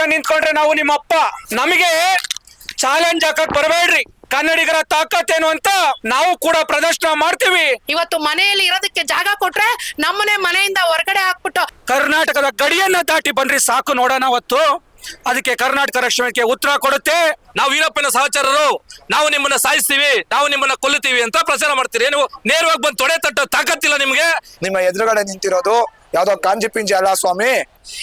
ಅಂತ ನಿಂತ್ಕೊಂಡ್ರೆ ನಾವು ನಿಮ್ಮ ಅಪ್ಪ ನಮಗೆ ಚಾಲೆಂಜ್ ಹಾಕಕ್ ಬರಬೇಡ್ರಿ. ಕನ್ನಡಿಗರ ತಾಕತ್ತೇನು ಅಂತ ನಾವು ಕೂಡ ಪ್ರದರ್ಶನ ಮಾಡ್ತೀವಿ. ಇವತ್ತು ಮನೆಯಲ್ಲಿ ಇರೋದಕ್ಕೆ ಜಾಗ ಕೊಟ್ರೆ ನಮ್ಮನೆ ಮನೆಯಿಂದ ಹೊರಗಡೆ ಹಾಕ್ಬಿಟ್ಟು ಕರ್ನಾಟಕದ ಗಡಿಯನ್ನ ದಾಟಿ ಬನ್ರಿ ಸಾಕು ನೋಡೋಣ ಅವತ್ತು. ಅದಕ್ಕೆ ಕರ್ನಾಟಕ ರಕ್ಷಣೆಗೆ ಉತ್ತರ ಕೊಡುತ್ತೆ. ನಾವು ವೀರಪ್ಪನ ಸಹಚರರು. ನಾವು ನಿಮ್ಮನ್ನ ಸಾಯಿಸ್ತೀವಿ. ನಾವು ನಿಮ್ಮನ್ನ ಕೊಲ್ಲುತ್ತೀವಿ ಅಂತ ಪ್ರಚಾರ ಮಾಡ್ತೀರಿ. ನೀವು ನೇರವಾಗಿ ಬಂದು ತೊಡೆ ತಟ್ಟೋ ತಾಕತ್ತಿಲ್ಲ ನಿಮ್ಗೆ? ನಿಮ್ಮ ಎದುರುಗಡೆ ನಿಂತಿರೋದು ಯಾವ್ದೋ ಕಾಂಜಿ ಪಿಂಜಿ ಅಲ್ಲ ಸ್ವಾಮಿ?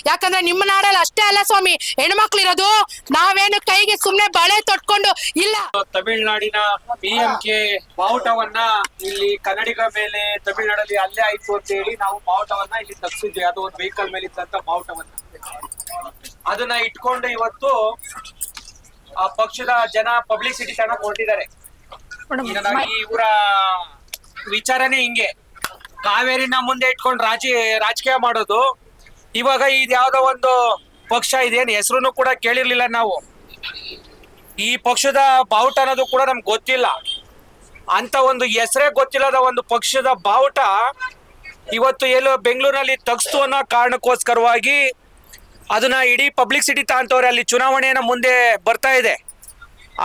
ಯಾಕಂದ್ರೆ ನಿಮ್ಮ ನಾಡಲ್ಲಿ ಅಷ್ಟೇ ಅಲ್ಲ ಸ್ವಾಮಿ. ಹೆಣ್ಮಕ್ಳು ಇರೋದು ನಾವೇನು ಕೈಗೆ ಸುಮ್ನೆ ಬಳೆ ತೊಟ್ಕೊಂಡು ಇಲ್ಲ. ತಮಿಳ್ನಾಡಿನ ಪಿ ಎಂ ಕೆ ಬಾವುಟವನ್ನ ಇಲ್ಲಿ ಕನ್ನಡಿಗ ಮೇಲೆ ತಮಿಳುನಾಡಲ್ಲಿ ಅಲ್ಲೇ ಆಯ್ತು ಅಂತ ಹೇಳಿ ನಾವು ಬಾವುಟವನ್ನ ಇಲ್ಲಿ ತಪ್ಪಿಸಿದ್ವಿ ಅದು ಒಂದು ವೆಹಿಕಲ್ ಮೇಲೆ ಇದ್ದಂತ ಬಾವುಟವನ್ನ ಅದನ್ನ ಇಟ್ಕೊಂಡು ಇವತ್ತು ಆ ಪಕ್ಷದ ಜನ ಪಬ್ಲಿಸಿಟಿ ತನಕ ಕೊಟ್ಟಿದ್ದಾರೆ ಇವರ ವಿಚಾರನೇ ಹಿಂಗೆ. ಕಾವೇರಿನ ಮುಂದೆ ಇಟ್ಕೊಂಡು ರಾಜಿ, ರಾಜಕೀಯ ಮಾಡೋದು. ಇವಾಗ ಇದು ಯಾವ್ದೋ ಒಂದು ಪಕ್ಷ ಇದೇನು ಹೆಸರು ಕೂಡ ಕೇಳಿರ್ಲಿಲ್ಲ ನಾವು. ಈ ಪಕ್ಷದ ಬಾವುಟ ಅನ್ನೋದು ಕೂಡ ನಮ್ಗೆ ಗೊತ್ತಿಲ್ಲ. ಅಂತ ಒಂದು ಹೆಸರೇ ಗೊತ್ತಿಲ್ಲದ ಒಂದು ಪಕ್ಷದ ಬಾವುಟ ಇವತ್ತು ಎಲ್ಲೋ ಬೆಂಗಳೂರಿನಲ್ಲಿ ತಗ್ಸ್ತು ಅನ್ನೋ ಕಾರಣಕ್ಕೋಸ್ಕರವಾಗಿ ಅದನ್ನ ಇಡೀ ಪಬ್ಲಿಸಿಟಿ ತಾಂತವ್ರೆ ಅಲ್ಲಿ ಚುನಾವಣೆಯನ್ನ ಮುಂದೆ ಬರ್ತಾ ಇದೆ.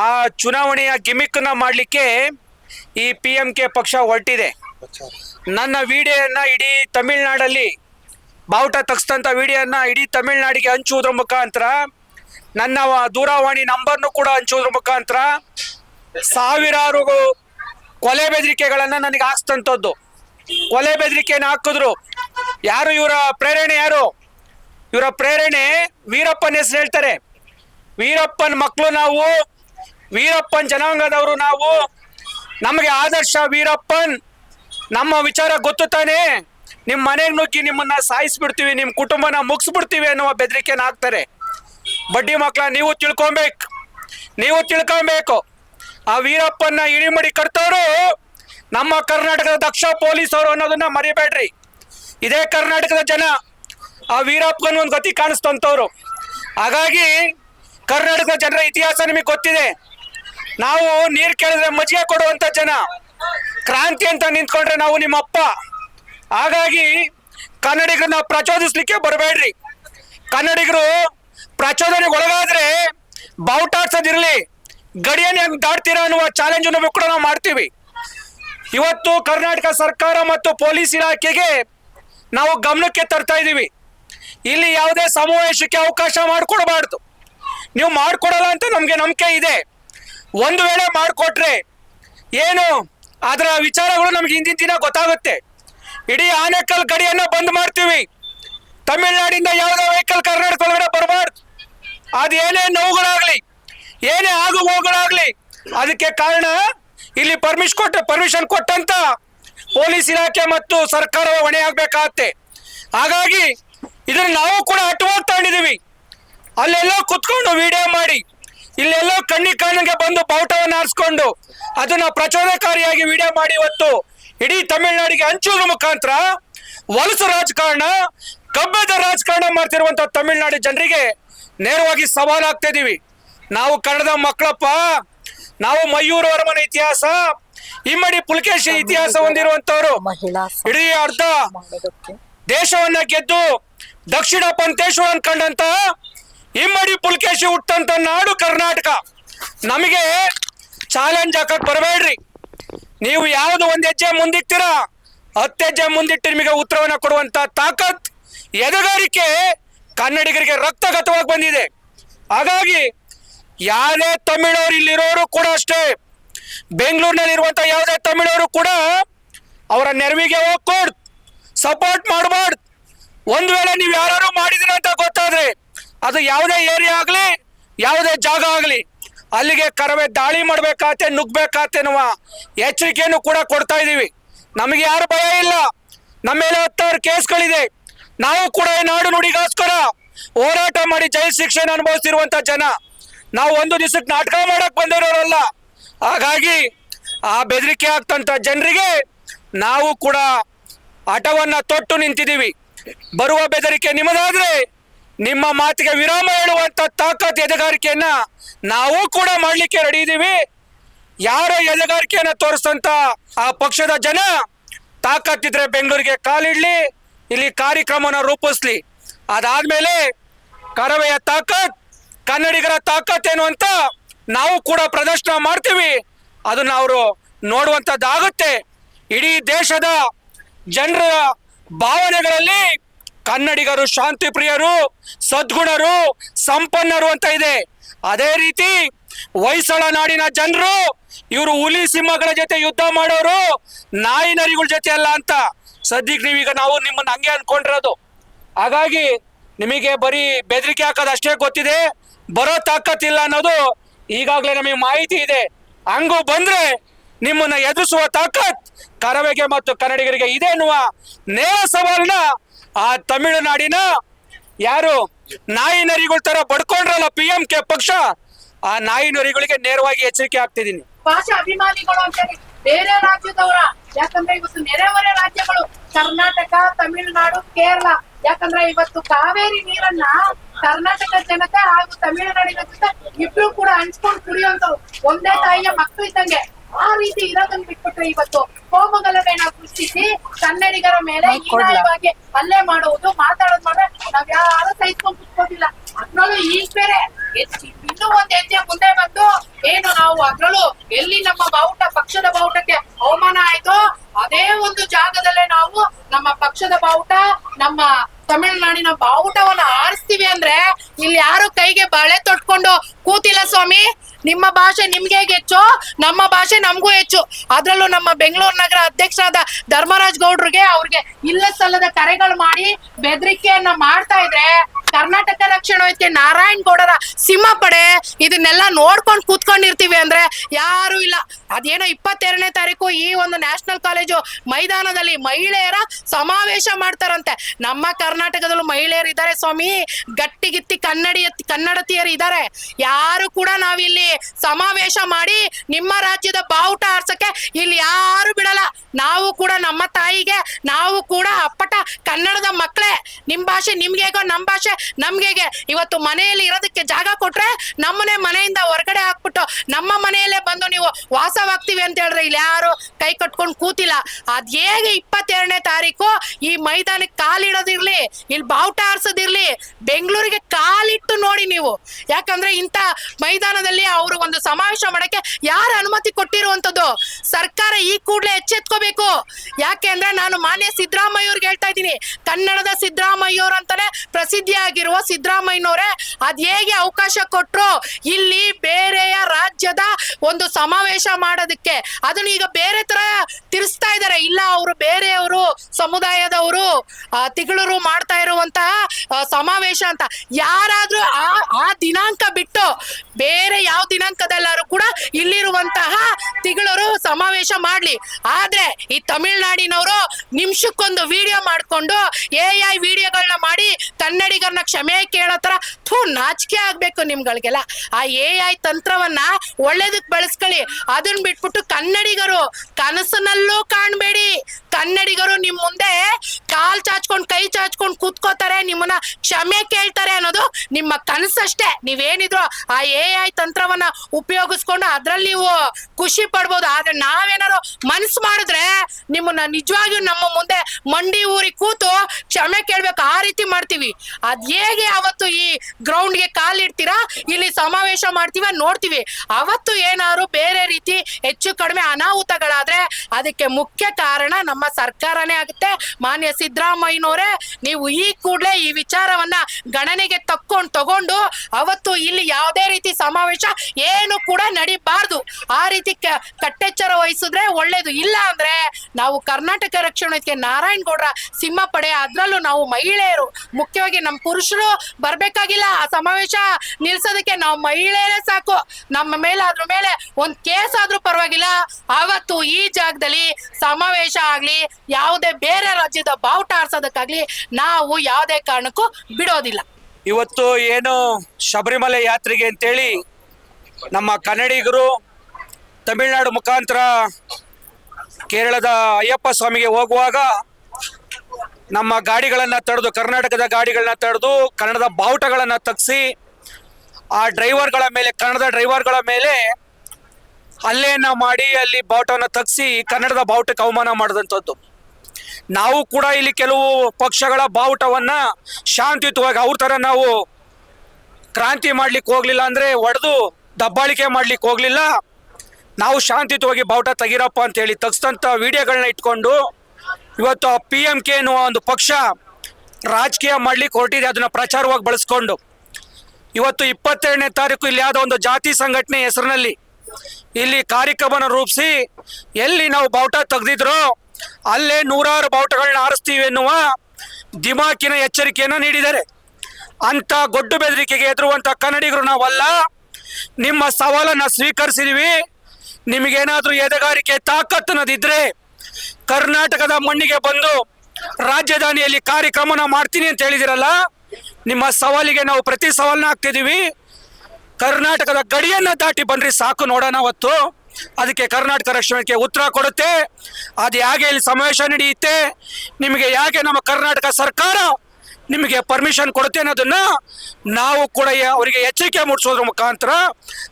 ಆ ಚುನಾವಣೆಯ ಗಿಮಿಕ್ಕನ್ನು ಮಾಡಲಿಕ್ಕೆ ಈ ಪಿ ಎಂ ಕೆ ಪಕ್ಷ ಹೊರಟಿದೆ. ನನ್ನ ವಿಡಿಯೋನ ಇಡೀ ತಮಿಳ್ನಾಡಲ್ಲಿ ಬಾವುಟ ತಗ್ಸ್ತಂತ ವಿಡಿಯೋನ ಇಡೀ ತಮಿಳ್ನಾಡಿಗೆ ಹಂಚುವುದ್ರ ಮುಖಾಂತರ, ನನ್ನ ದೂರವಾಣಿ ನಂಬರ್ನು ಕೂಡ ಹಂಚುವುದ್ರ ಮುಖಾಂತರ ಸಾವಿರಾರು ಕೊಲೆ ಬೆದರಿಕೆಗಳನ್ನ ನನಗೆ ಹಾಕ್ಸ್ತಂಥದ್ದು ಕೊಲೆ ಬೆದರಿಕೆಯನ್ನು ಹಾಕಿದ್ರು. ಯಾರು ಇವರ ಪ್ರೇರಣೆ ಯಾರು? ಇವರ ಪ್ರೇರಣೆ ವೀರಪ್ಪನ ಹೆಸರು ಹೇಳ್ತಾರೆ. ವೀರಪ್ಪನ ಮಕ್ಕಳು ನಾವು, ವೀರಪ್ಪನ್ ಜನಾಂಗದವರು ನಾವು. ನಮಗೆ ಆದರ್ಶ ವೀರಪ್ಪನ್. ನಮ್ಮ ವಿಚಾರ ಗೊತ್ತು ತಾನೇ? ನಿಮ್ಮ ಮನೆಗೆ ನುಗ್ಗಿ ನಿಮ್ಮನ್ನ ಸಾಯಿಸ್ಬಿಡ್ತೀವಿ ನಿಮ್ಮ ಕುಟುಂಬನ ಮುಗಿಸ್ಬಿಡ್ತೀವಿ ಅನ್ನುವ ಬೆದರಿಕೆನ ಹಾಕ್ತಾರೆ. ಬಡ್ಡಿ ಮಕ್ಕಳ ನೀವು ತಿಳ್ಕೊಬೇಕು. ನೀವು ತಿಳ್ಕೊಬೇಕು. ಆ ವೀರಪ್ಪನ ಇಳಿಮಡಿ ಕಟ್ತವರು ನಮ್ಮ ಕರ್ನಾಟಕದ ದಕ್ಷ ಪೊಲೀಸರು ಅನ್ನೋದನ್ನ ಮರಿಬೇಡ್ರಿ. ಇದೇ ಕರ್ನಾಟಕದ ಜನ. ಆ ವೀರಪ್ಪನ ಒಂದು ಗತಿ ಕಾಣಿಸ್ತಂತವ್ರು. ಹಾಗಾಗಿ ಕರ್ನಾಟಕದ ಜನರ ಇತಿಹಾಸ ನಿಮಗೆ ಗೊತ್ತಿದೆ. ನಾವು ನೀರು ಕೇಳಿದ್ರೆ ಮಜ್ಜಿಗೆ ಕೊಡುವಂತ ಜನ. ಕ್ರಾಂತಿ ಅಂತ ನಿಂತ್ಕೊಂಡ್ರೆ ನಾವು ನಿಮ್ಮ ಅಪ್ಪ ಹಾಗಾಗಿ ಕನ್ನಡಿಗರನ್ನ ಪ್ರಚೋದಿಸ್ಲಿಕ್ಕೆ ಬರಬೇಡ್ರಿ. ಕನ್ನಡಿಗರು ಪ್ರಚೋದನೆಗೆ ಒಳಗಾದ್ರೆ ಬಾವುಟಾಡ್ಸೋದಿರ್ಲಿ ಗಡಿಯನ್ನು ಹೆಂಗ್ ದಾಟ್ತೀರಾ ಅನ್ನುವ ಚಾಲೆಂಜ್ ಅನ್ನು ಕೂಡ ನಾವು ಮಾಡ್ತೀವಿ. ಇವತ್ತು ಕರ್ನಾಟಕ ಸರ್ಕಾರ ಮತ್ತು ಪೊಲೀಸ್ ಇಲಾಖೆಗೆ ನಾವು ಗಮನಕ್ಕೆ ತರ್ತಾ ಇದ್ದೀವಿ ಇಲ್ಲಿ ಯಾವುದೇ ಸಮಾವೇಶಕ್ಕೆ ಅವಕಾಶ ಮಾಡಿಕೊಡಬಾರ್ದು. ನೀವು ಮಾಡಿಕೊಡಲ್ಲ ಅಂತ ನಮಗೆ ನಂಬಿಕೆ ಇದೆ. ಒಂದು ವೇಳೆ ಮಾಡಿಕೊಟ್ರೆ ಏನು? ಅದರ ವಿಚಾರಗಳು ನಮ್ಗೆ ಹಿಂದಿನ ದಿನ ಗೊತ್ತಾಗುತ್ತೆ. ಇಡೀ ಆನೆಕಲ್ ಗಡಿಯನ್ನು ಬಂದ್ ಮಾಡ್ತೀವಿ. ತಮಿಳ್ನಾಡಿಂದ ಯಾವುದೇ ವೆಹಿಕಲ್ ಕರ್ನಾಟಕ ಒಳಗಡೆ ಬರಬಾರ್ದು. ಅದು ಏನೇ ನೋವುಗಳಾಗ್ಲಿ, ಏನೇ ಆಗು ಹೋಗಳಾಗ್ಲಿ ಅದಕ್ಕೆ ಕಾರಣ ಇಲ್ಲಿ ಪರ್ಮಿಷನ್ ಕೊಟ್ಟ ಪರ್ಮಿಷನ್ ಕೊಟ್ಟಂತ ಪೊಲೀಸ್ ಇಲಾಖೆ ಮತ್ತು ಸರ್ಕಾರ ಹೊಣೆ ಆಗ್ಬೇಕಾಗತ್ತೆ. ಹಾಗಾಗಿ ಇದನ್ನ ನಾವು ಕೂಡ ಅಟ್ಟವಾಗಿ ತಗೊಂಡಿದೀವಿ ಅಲ್ಲೆಲ್ಲ ಕುತ್ಕೊಂಡು ವಿಡಿಯೋ ಮಾಡಿ ಇಲ್ಲೆಲ್ಲೋ ಕಣ್ಣಿ ಕಾಣಂಗೆ ಬಂದು ಬಾವುಟವನ್ನು ಆರಿಸ್ಕೊಂಡು ಅದನ್ನ ಪ್ರಚೋದಕಾರಿಯಾಗಿ ವಿಡಿಯೋ ಮಾಡಿ ಇವತ್ತು ಇಡೀ ತಮಿಳುನಾಡಿಗೆ ಹಂಚುವುದ್ರ ಮುಖಾಂತರ ವಲಸು ರಾಜಕಾರಣ ಕಬ್ಬದ ರಾಜಕಾರಣ ಮಾಡ್ತಿರುವಂತ ತಮಿಳುನಾಡು ಜನರಿಗೆ ನೇರವಾಗಿ ಸವಾಲು ಆಗ್ತಾ ಇದೀವಿ. ನಾವು ಕನ್ನಡದ ಮಕ್ಕಳಪ್ಪ ನಾವು ಮಯೂರು ವರ್ಮನ ಇತಿಹಾಸ ಇಮ್ಮಡಿ ಪುಲಕೇಶಿ ಇತಿಹಾಸ ಹೊಂದಿರುವಂತವರು. ಇಡೀ ಅರ್ಧ ದೇಶವನ್ನ ಗೆದ್ದು ದಕ್ಷಿಣ ಪಂತೇಶ್ವರನ್ ಕಂಡಂತ ಇಮ್ಮಡಿ ಪುಲ್ಕೇಶಿ ಹುಟ್ಟಂತ ನಾಡು ಕರ್ನಾಟಕ. ನಮಗೆ ಚಾಲೆಂಜ್ ಹಾಕಕ್ ಬರಬೇಡ್ರಿ. ನೀವು ಯಾವುದು ಒಂದು ಹೆಜ್ಜೆ ಮುಂದಿಟ್ಟಿರ ಹತ್ತು ಹೆಜ್ಜೆ ಮುಂದಿಟ್ಟು ನಿಮಗೆ ಉತ್ತರವನ್ನ ಕೊಡುವಂತ ತಾಕತ್ ಎದುಗಾರಿಕೆ ಕನ್ನಡಿಗರಿಗೆ ರಕ್ತಗತವಾಗಿ ಬಂದಿದೆ. ಹಾಗಾಗಿ ಯಾವುದೇ ತಮಿಳವರು ಇಲ್ಲಿರೋರು ಕೂಡ ಅಷ್ಟೇ. ಬೆಂಗಳೂರಿನಲ್ಲಿರುವಂತ ಯಾವುದೇ ತಮಿಳವರು ಕೂಡ ಅವರ ನೆರವಿಗೆ ಹೋಗ್ಕೊಡ್ ಸಪೋರ್ಟ್ ಮಾಡಬಾರ್ದು. ಒಂದು ವೇಳೆ ನೀವು ಯಾರು ಮಾಡಿದಿರ ಅಂತ ಗೊತ್ತಾದ್ರೆ ಅದು ಯಾವುದೇ ಏರಿಯಾ ಆಗಲಿ, ಯಾವುದೇ ಜಾಗ ಆಗಲಿ, ಅಲ್ಲಿಗೆ ಕರವೇ ದಾಳಿ ಮಾಡ್ಬೇಕಾತೆ ನುಗ್ಬೇಕಾತೆ ಅನ್ನುವ ಎಚ್ಚರಿಕೆಯನ್ನು ಕೂಡ ಕೊಡ್ತಾ ಇದ್ದೀವಿ. ನಮಗೆ ಯಾರು ಭಯ ಇಲ್ಲ. ನಮ್ಮ ಮೇಲೆ ಹತ್ತಾರು ಕೇಸ್ಗಳಿದೆ. ನಾವು ಕೂಡ ಈ ನಾಡು ನುಡಿಗೋಸ್ಕರ ಹೋರಾಟ ಮಾಡಿ ಜೈಲ್ ಶಿಕ್ಷೆನ ಅನುಭವಿಸಿರುವಂತ ಜನ. ನಾವು ಒಂದು ದಿವಸಕ್ಕೆ ನಾಟಕ ಮಾಡಕ್ ಬಂದಿರೋರಲ್ಲ. ಹಾಗಾಗಿ ಆ ಬೆದರಿಕೆ ಆಗ್ತಂತ ಜನರಿಗೆ ನಾವು ಕೂಡ ಆಟವನ್ನ ತೊಟ್ಟು ನಿಂತಿದ್ದೀವಿ. ಬರುವ ಬೆದರಿಕೆ ನಿಮ್ಮದಾದ್ರೆ ನಿಮ್ಮ ಮಾತಿಗೆ ವಿರಾಮ ಹೇಳುವಂತ ತಾಕತ್ ಎದೆಗಾರಿಕೆಯನ್ನ ನಾವು ಕೂಡ ಮಾಡಲಿಕ್ಕೆ ರೆಡಿ ಇದ್ದೀವಿ ಯಾರ ಎದೆಗಾರಿಕೆಯನ್ನ ತೋರಿಸಂತ ಆ ಪಕ್ಷದ ಜನ ತಾಕತ್ತಿದ್ರೆ ಬೆಂಗಳೂರಿಗೆ ಕಾಲಿಡ್ಲಿ ಇಲ್ಲಿ ಕಾರ್ಯಕ್ರಮನ ರೂಪಿಸ್ಲಿ. ಅದಾದ್ಮೇಲೆ ಕರವೆಯ ತಾಕತ್, ಕನ್ನಡಿಗರ ತಾಕತ್ತೇನು ಅಂತ ನಾವು ಕೂಡ ಪ್ರದರ್ಶನ ಮಾಡ್ತೀವಿ. ಅದನ್ನ ಅವರು ನೋಡುವಂಥದ್ದಾಗುತ್ತೆ ಇಡೀ ದೇಶದ ಜನರ ಭಾವನೆಗಳಲ್ಲಿ ಕನ್ನಡಿಗರು ಶಾಂತಿ ಪ್ರಿಯರು ಸದ್ಗುಣರು, ಸಂಪನ್ನರು ಅಂತ ಇದೆ. ಅದೇ ರೀತಿ ಹೊಯ್ಸಳ ನಾಡಿನ ಜನರು, ಇವರು ಹುಲಿ ಸಿಂಹಗಳ ಜೊತೆ ಯುದ್ಧ ಮಾಡೋರು ನಾಯಿ ನರಿಗಳ ಜೊತೆ ಅಲ್ಲ ಅಂತ. ಸದ್ಯಕ್ಕೆ ನೀವೀಗ ನಾವು ನಿಮ್ಮನ್ನ ಹಂಗೆ ಅನ್ಕೊಂಡಿರೋದು. ಹಾಗಾಗಿ ನಿಮಗೆ ಬರೀ ಬೆದರಿಕೆ ಹಾಕೋದು ಅಷ್ಟೇ ಗೊತ್ತಿದೆ. ಬರೋ ತಾಕತ್ತಿಲ್ಲ ಅನ್ನೋದು ಈಗಾಗಲೇ ನಮಗೆ ಮಾಹಿತಿ ಇದೆ. ಹಂಗೂ ಬಂದ್ರೆ ನಿಮ್ಮನ್ನ ಎದುರಿಸುವ ತಾಕತ್ ಕರವೆಗೆ ಮತ್ತು ಕನ್ನಡಿಗರಿಗೆ ಇದೆ ಎನ್ನುವ ನೇರ ಸವಾಲನ್ನ ಆ ತಮಿಳುನಾಡಿನ ಯಾರು ನಾಯಿ ನರಿಗಳ ತರ ಬಡ್ಕೊಂಡ್ರಲ್ಲ ಪಿ ಎಂ ಕೆ ಪಕ್ಷ, ಆ ನಾಯಿ ನರಿಗಳಿಗೆ ನೇರವಾಗಿ ಎಚ್ಚರಿಕೆ ಆಗ್ತಿದ್ದೀನಿ ಭಾಷಾ ಅಭಿಮಾನಿಗಳು ಅಂತೇಳಿ ಬೇರೆ ರಾಜ್ಯದವರ, ಯಾಕಂದ್ರೆ ಇವತ್ತು ನೆರೆಹೊರೆ ರಾಜ್ಯಗಳು, ಕರ್ನಾಟಕ, ತಮಿಳುನಾಡು, ಕೇರಳ, ಯಾಕಂದ್ರೆ ಇವತ್ತು ಕಾವೇರಿ ನೀರನ್ನ ಕರ್ನಾಟಕ ಜನತೆ ಹಾಗೂ ತಮಿಳುನಾಡಿನ ಜೊತೆ ಇಬ್ರು ಕೂಡ ಹಂಚ್ಕೊಂಡು ಕುಡಿಯೋದು ಒಂದೇ ತಾಯಿಯ ಮಕ್ಕಳು ಇದ್ದಂಗೆ ಆ ರೀತಿ ಇರೋದನ್ನ ಬಿಟ್ಬಿಟ್ರೆ ಇವತ್ತು ಕೋಮಗಲಭೆನ ಸೃಷ್ಟಿಸಿ ಕನ್ನಡಿಗರ ಮೇಲೆ ಹೀನಾಯವಾಗಿ ಹಲ್ಲೆ ಮಾಡುವುದು ಮಾತಾಡೋದು ಮಾತ್ರ ನಾವ್ ಯಾರು ಸಹಿಸ್ಕೊಂಡ್ ಕುತ್ಕೋದಿಲ್ಲ ಅದ್ರಲ್ಲೂ ಈಗ ಬೇರೆ. ಇನ್ನೂ ಒಂದ್ ಹೆಜ್ಜೆ ಮುಂದೆ ಬಂದು ಏನು ನಾವು ಅದ್ರಲ್ಲೂ ಎಲ್ಲಿ ನಮ್ಮ ಬಾವುಟ ಪಕ್ಷದ ಬಾವುಟಕ್ಕೆ ಅವಮಾನ ಆಯ್ತೋ ಅದೇ ಒಂದು ಜಾಗದಲ್ಲೇ ನಾವು ನಮ್ಮ ಪಕ್ಷದ ಬಾವುಟ ನಮ್ಮ ತಮಿಳುನಾಡಿನ ಬಾವುಟವನ್ನ ಆರಿಸ್ತೀವಿ ಅಂದ್ರೆ ಇಲ್ಲಿ ಯಾರು ಕೈಗೆ ಬಳೆ ತೊಟ್ಕೊಂಡು ಕೂತಿಲ್ಲ ಸ್ವಾಮಿ? ನಿಮ್ಮ ಭಾಷೆ ನಿಮ್ಗೆ ಹೆಚ್ಚು? ನಮ್ಮ ಭಾಷೆ ನಮಗೂ ಹೆಚ್ಚು. ಅದ್ರಲ್ಲೂ ನಮ್ಮ ಬೆಂಗಳೂರು ನಗರ ಅಧ್ಯಕ್ಷರಾದ ಧರ್ಮರಾಜ್ ಗೌಡ್ರಿಗೆ ಅವ್ರಿಗೆ ಇಲ್ಲ ಸಲ್ಲದ ಕರೆಗಳು ಮಾಡಿ ಬೆದರಿಕೆಯನ್ನ ಮಾಡ್ತಾ ಇದ್ರೆ ಕರ್ನಾಟಕ ರಕ್ಷಣಾ ವೇದಿಕೆ ನಾರಾಯಣ್ ಗೌಡರ ಸಿಂಹ ಪಡೆ ಇದನ್ನೆಲ್ಲ ನೋಡ್ಕೊಂಡು ಕೂತ್ಕೊಂಡಿರ್ತೀವಿ ಅಂದ್ರೆ ಯಾರು ಇಲ್ಲ. ಅದೇನೋ ಇಪ್ಪತ್ತೆರಡನೇ ತಾರೀಕು ಈ ಒಂದು ನ್ಯಾಷನಲ್ ಕಾಲೇಜು ಮೈದಾನದಲ್ಲಿ ಮಹಿಳೆಯರ ಸಮಾವೇಶ ಮಾಡ್ತಾರಂತೆ. ನಮ್ಮ ಕರ್ನಾಟಕದಲ್ಲೂ ಮಹಿಳೆಯರು ಇದ್ದಾರೆ ಸ್ವಾಮಿ. ಗಟ್ಟಿಗಿತ್ತಿ ಕನ್ನಡಿ ಕನ್ನಡತಿಯರು ಇದ್ದಾರೆ. ಯಾರು ಕೂಡ ನಾವಿಲ್ಲಿ ಸಮಾವೇಶ ಮಾಡಿ ನಿಮ್ಮ ರಾಜ್ಯದ ಬಾವುಟ ಆರ್ಸಕ್ಕೆ ಇಲ್ಲಿ ಯಾರು ಬಿಡಲ್ಲ. ನಾವು ಕೂಡ ನಮ್ಮ ತಾಯಿಗೆ, ನಾವು ಕೂಡ ಅಪ್ಪಟ ಕನ್ನಡದ ಮಕ್ಕಳೇ. ನಿಮ್ ಭಾಷೆ, ನಿಮ್ಗೆ ಹೇಗೋ ನಮ್ ಭಾಷೆ. ನಮ್ಗೆ ಇವತ್ತು ಮನೆಯಲ್ಲಿ ಇರೋದಕ್ಕೆ ಜಾಗ ಕೊಟ್ರೆ ನಮ್ಮನೆ ಮನೆಯಿಂದ ಹೊರಗಡೆ ಹಾಕ್ಬಿಟ್ಟು ನಮ್ಮ ಮನೆಯಲ್ಲೇ ಬಂದು ನೀವು ವಾಸವಾಗ್ತೀವಿ ಅಂತ ಹೇಳಿದ್ರೆ ಇಲ್ಲಿ ಯಾರು ಕೈ ಕಟ್ಕೊಂಡು ಕೂತಿಲ್ಲ. ಅದ್ ಹೇಗೆ ಇಪ್ಪತ್ತೆರಡನೇ ತಾರೀಕು? ಈ ಮೈದಾನಕ್ಕೆ ಕಾಲಿಡೋದಿರ್ಲಿ ಇಲ್ಲಿ ಬಾವುಟ ಆರ್ಸೋದಿರ್ಲಿ, ಬೆಂಗಳೂರಿಗೆ ಕಾಲಿಟ್ಟು ನೋಡಿ ನೀವು. ಯಾಕಂದ್ರೆ ಇಂಥ ಮೈದಾನದಲ್ಲಿ ಅವರು ಒಂದು ಸಮಾವೇಶ ಮಾಡಕ್ಕೆ ಯಾರು ಅನುಮತಿ ಕೊಟ್ಟಿರುವಂತದ್ದು ಸರ್ಕಾರ ಈ ಕೂಡಲೇ ಎಚ್ಚೆತ್ಕೋಬೇಕು. ಯಾಕೆ ಅಂದ್ರೆ ನಾನು ಮಾನ್ಯ ಸಿದ್ದರಾಮಯ್ಯ ಅವ್ರಿಗೆ ಹೇಳ್ತಾ ಇದ್ದೀನಿ. ಕನ್ನಡದ ಸಿದ್ದರಾಮಯ್ಯ ಅಂತಾನೆ ಅಂತಾನೆ ಪ್ರಸಿದ್ಧಿಯಾಗಿರುವ ಸಿದ್ದರಾಮಯ್ಯನವರೇ ಅದ್ ಹೇಗೆ ಅವಕಾಶ ಕೊಟ್ರು? ಇಲ್ಲಿ ಬೇರೆಯ ರಾಜ್ಯದ ಒಂದು ಸಮಾವೇಶ ಮಾಡೋದಕ್ಕೆ. ಅದನ್ನ ಈಗ ಬೇರೆ ತರ ತಿರ್ಸ್ತಾ ಇದ್ದಾರೆ ಇಲ್ಲ ಅವರು ಬೇರೆಯವರು ಸಮುದಾಯದವರು ಆ, ತಿಗಳರು ಮಾಡ್ತಾ ಇರುವಂತಹ ಸಮಾವೇಶ ಅಂತ. ಯಾರಾದ್ರೂ ಆ ಆ ದಿನಾಂಕ ಬಿಟ್ಟು ಬೇರೆ ಯಾವ ದಿನಾಂಕದಲ್ಲಾರು ಕೂಡ ಇಲ್ಲಿರುವಂತಹ ತಿಗಳರು ಸಮಾವೇಶ ಮಾಡ್ಲಿ. ಆದ್ರೆ ಈ ತಮಿಳ್ನಾಡಿನವರು ನಿಮಿಷಕ್ಕೊಂದು ವಿಡಿಯೋ ಮಾಡ್ಕೊಂಡು ಎ ಐ ವಿಡಿಯೋಗಳನ್ನ ಮಾಡಿ ಕನ್ನಡಿಗರನ್ನ ಕ್ಷಮೆ ಕೇಳೋ ತರ ಥೂ ನಾಚಿಕೆ ಆಗ್ಬೇಕು ನಿಮ್ಗಳಿಗೆಲ್ಲ. ಆ ಎ ಐ ತಂತ್ರವನ್ನ ಒಳ್ಳೇದಕ್ಕೆ ಬಳಸ್ಕೊಳ್ಳಿ. ಅದನ್ನ ಬಿಟ್ಬಿಟ್ಟು ಕನ್ನಡಿಗರು ಕನಸಿನಲ್ಲೂ ಕಾಣಬೇಡಿ. ಕನ್ನಡಿಗರು ನಿಮ್ ಮುಂದೆ ಕಾಲ್ ಚಾಚ್ಕೊಂಡು ಕೈ ಚಾಚ್ಕೊಂಡು ಕೂತ್ಕೋತಾರೆ, ನಿಮ್ಮನ್ನ ಕ್ಷಮೆ ಕೇಳ್ತಾರೆ ಅನ್ನೋದು ನಿಮ್ಮ ಕನಸಷ್ಟೇ. ನೀವೇನಿದ್ರು ಆ ಎ ಐ ತಂತ್ರವನ್ನ ಉಪಯೋಗಿಸ್ಕೊಂಡು ಅದ್ರಲ್ಲಿ ನೀವು ಖುಷಿ ಪಡ್ಬೋದು ಆದ್ರೆ ನಾವೇನಾರು ಮನ್ಸು ಮಾಡಿದ್ರೆ ನಿಮ್ಮನ್ನ ನಿಜವಾಗಿಯೂ ನಮ್ಮ ಮುಂದೆ ಮಂಡಿ ಊರಿ ಕೂತು ಕ್ಷಮೆ ಕೇಳ್ಬೇಕು. ಆ ರೀತಿ ಮಾಡ್ತೀವಿ. ಅದ್ ಹೇಗೆ ಅವತ್ತು ಈ ಗ್ರೌಂಡ್ಗೆ ಕಾಲಿಡ್ತೀರಾ ಇಲ್ಲಿ ಸಮಾವೇಶ ಮಾಡ್ತೀವಿ ನೋಡ್ತೀವಿ. ಅವತ್ತು ಏನಾದ್ರು ಬೇರೆ ರೀತಿ ಹೆಚ್ಚು ಕಡಿಮೆ ಅನಾಹುತಗಳಾದ್ರೆ ಅದಕ್ಕೆ ಮುಖ್ಯ ಕಾರಣ ನಮ್ಮ ಸರ್ಕಾರನೇ ಆಗುತ್ತೆ. ಮಾನ್ಯ ಸಿದ್ದರಾಮಯ್ಯನವರೇ, ನೀವು ಈ ಕೂಡಲೇ ಈ ವಿಚಾರವನ್ನ ಗಣನೆಗೆ ತಕ್ಕೊಂಡು ತಗೊಂಡು ಅವತ್ತು ಇಲ್ಲಿ ಯಾವುದೇ ರೀತಿ ಸಮಾವೇಶ ಏನು ಕೂಡ ನಡಿಬಾರ್ದು. ಆ ರೀತಿ ಕಟ್ಟೆಚ್ಚರ ವಹಿಸಿದ್ರೆ ಒಳ್ಳೇದು. ಇಲ್ಲ ಅಂದ್ರೆ ನಾವು ಕರ್ನಾಟಕ ರಕ್ಷಣೆಗೆ ನಾರಾಯಣ್ ಗೌಡ್ರ ಸಿಂಹ ಪಡೆ, ಅದ್ರಲ್ಲೂ ನಾವು ಮಹಿಳೆಯರು. ಮುಖ್ಯವಾಗಿ ನಮ್ಮ ಪುರುಷರು ಬರ್ಬೇಕಾಗಿಲ್ಲ. ಆ ಸಮಾವೇಶ ನಿಲ್ಸೋದಕ್ಕೆ ನಾವು ಮಹಿಳೆಯರೇ ಸಾಕು. ನಮ್ಮ ಮೇಲೆ, ಅದ್ರ ಮೇಲೆ ಒಂದ್ ಕೇಸ್ ಆದ್ರೂ ಪರವಾಗಿಲ್ಲ. ಅವತ್ತು ಈ ಜಾಗದಲ್ಲಿ ಸಮಾವೇಶ ಆಗ್ಲಿ, ಯಾವುದೇ ಬೇರೆ ರಾಜ್ಯದ ಬಾವುಟ ಆರ್ಸೋದಕ್ಕಾಗ್ಲಿ ನಾವು ಯಾವುದೇ ಕಾರಣಕ್ಕೂ ಬಿಡೋದಿಲ್ಲ. ಇವತ್ತು ಏನು ಶಬರಿಮಲೆ ಯಾತ್ರೆಗೆ ಅಂತೇಳಿ ನಮ್ಮ ಕನ್ನಡಿಗರು ತಮಿಳುನಾಡು ಮುಖಾಂತರ ಕೇರಳದ ಅಯ್ಯಪ್ಪ ಸ್ವಾಮಿಗೆ ಹೋಗುವಾಗ ನಮ್ಮ ಗಾಡಿಗಳನ್ನು ತಡೆದು, ಕರ್ನಾಟಕದ ಗಾಡಿಗಳನ್ನ ತಡೆದು, ಕನ್ನಡದ ಬಾವುಟಗಳನ್ನು ತಗ್ಸಿ, ಆ ಡ್ರೈವರ್ಗಳ ಮೇಲೆ, ಕನ್ನಡದ ಡ್ರೈವರ್ಗಳ ಮೇಲೆ ಹಲ್ಲೆಯನ್ನು ಮಾಡಿ ಅಲ್ಲಿ ಬಾವುಟವನ್ನು ತಗ್ಸಿ ಕನ್ನಡದ ಬಾವುಟಕ್ಕೆ ಅವಮಾನ ಮಾಡಿದಂಥದ್ದು. ನಾವು ಕೂಡ ಇಲ್ಲಿ ಕೆಲವು ಪಕ್ಷಗಳ ಬಾವುಟವನ್ನು ಶಾಂತಿಯುತವಾಗಿ ಅವ್ರ ಥರ ನಾವು ಕ್ರಾಂತಿ ಮಾಡ್ಲಿಕ್ಕೆ ಹೋಗಲಿಲ್ಲ ಅಂದ್ರೆ ಒಡೆದು ದಬ್ಬಾಳಿಕೆ ಮಾಡ್ಲಿಕ್ಕೆ ಹೋಗ್ಲಿಲ್ಲ. ನಾವು ಶಾಂತಿಯುತವಾಗಿ ಬಾವುಟ ತೆಗಿರಪ್ಪ ಅಂತೇಳಿ ತೆಗ್ಸ್ತಂಥ ವಿಡಿಯೋಗಳನ್ನ ಇಟ್ಕೊಂಡು ಇವತ್ತು ಪಿ ಎಂ ಕೆ ಎನ್ನುವ ಒಂದು ಪಕ್ಷ ರಾಜಕೀಯ ಮಾಡ್ಲಿಕ್ಕೆ ಹೊರಟಿದೆ, ಅದನ್ನ ಪ್ರಚಾರವಾಗಿ ಬಳಸ್ಕೊಂಡು. ಇವತ್ತು ಇಪ್ಪತ್ತೆರಡನೇ ತಾರೀಕು ಇಲ್ಲಿ ಯಾವುದೋ ಒಂದು ಜಾತಿ ಸಂಘಟನೆ ಹೆಸರಿನಲ್ಲಿ ಇಲ್ಲಿ ಕಾರ್ಯಕ್ರಮನ ರೂಪಿಸಿ ಎಲ್ಲಿ ನಾವು ಬಾವುಟ ತೆಗೆದಿದ್ರೋ ಅಲ್ಲೇ ನೂರಾರು ಬಾವುಟಗಳನ್ನ ಆರಿಸ್ತೀವಿ ಎನ್ನುವ ದಿಮಾಕಿನ ಎಚ್ಚರಿಕೆಯನ್ನು ನೀಡಿದ್ದಾರೆ. ಅಂತ ಗೊಡ್ಡು ಬೆದರಿಕೆಗೆ ಎದುರುವಂತ ಕನ್ನಡಿಗರು ನಾವಲ್ಲ, ನಿಮ್ಮ ಸವಾಲನ್ನು ಸ್ವೀಕರಿಸಿದೀವಿ. ನಿಮಗೇನಾದ್ರೂ ಎದೆಗಾರಿಕೆ ತಾಕತ್ತನದಿದ್ರೆ ಕರ್ನಾಟಕದ ಮಣ್ಣಿಗೆ ಬಂದು ರಾಜಧಾನಿಯಲ್ಲಿ ಕಾರ್ಯಕ್ರಮನ ಮಾಡ್ತೀನಿ ಅಂತ ಹೇಳಿದಿರಲ್ಲ, ನಿಮ್ಮ ಸವಾಲಿಗೆ ನಾವು ಪ್ರತಿ ಸವಾಲನ್ನ ಹಾಕ್ತಿದೀವಿ. ಕರ್ನಾಟಕದ ಗಡಿಯನ್ನ ದಾಟಿ ಬನ್ರಿ ಸಾಕು ನೋಡೋಣ ಅವತ್ತು. ಅದಕ್ಕೆ ಕರ್ನಾಟಕ ರಕ್ಷಣೆಗೆ ಉತ್ತರ ಕೊಡುತ್ತೆ. ಅದು ಹೇಗೆ ಇಲ್ಲಿ ಸಮಾವೇಶ ನಡೆಯುತ್ತೆ, ನಿಮಗೆ ಹೇಗೆ ನಮ್ಮ ಕರ್ನಾಟಕ ಸರ್ಕಾರ ನಿಮಗೆ ಪರ್ಮಿಷನ್ ಕೊಡುತ್ತೆ ಅನ್ನೋದನ್ನ ನಾವು ಕೂಡ ಅವರಿಗೆ ಎಚ್ಚರಿಕೆ ಮೂಡಿಸೋದ್ರ ಮುಖಾಂತರ